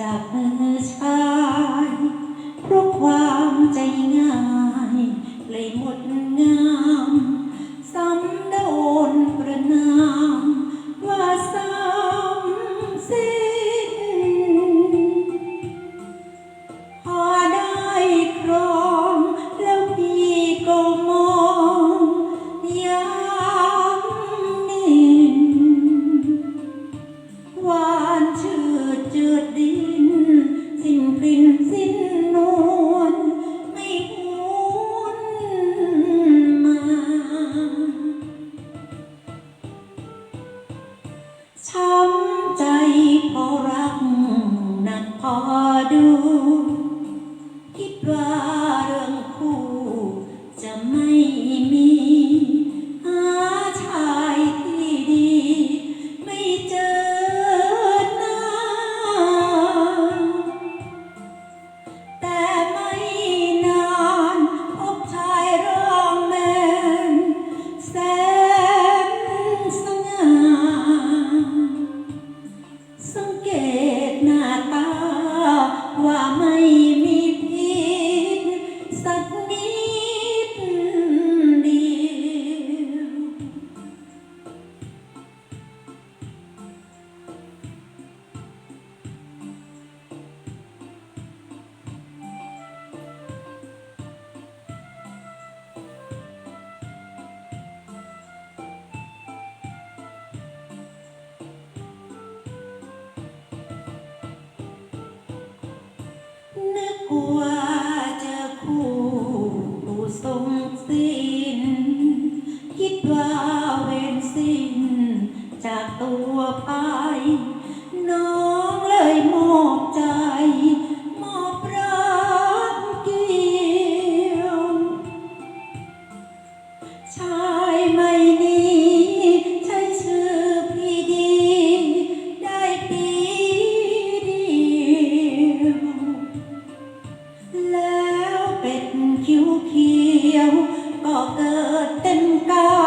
จากมือชาย ช้ำใจเพราะรักหนักพอดู คิดว่าเรื่องคู่ สังเกตหน้าตาว่าไม่ นึกว่าเจอคู่ผู้ทรงสิ้น คิดว่าเวนสิ้น จากตัวไป น้องเลยมอบใจ มอบรักเกี่ยว ชายไม่ tình ca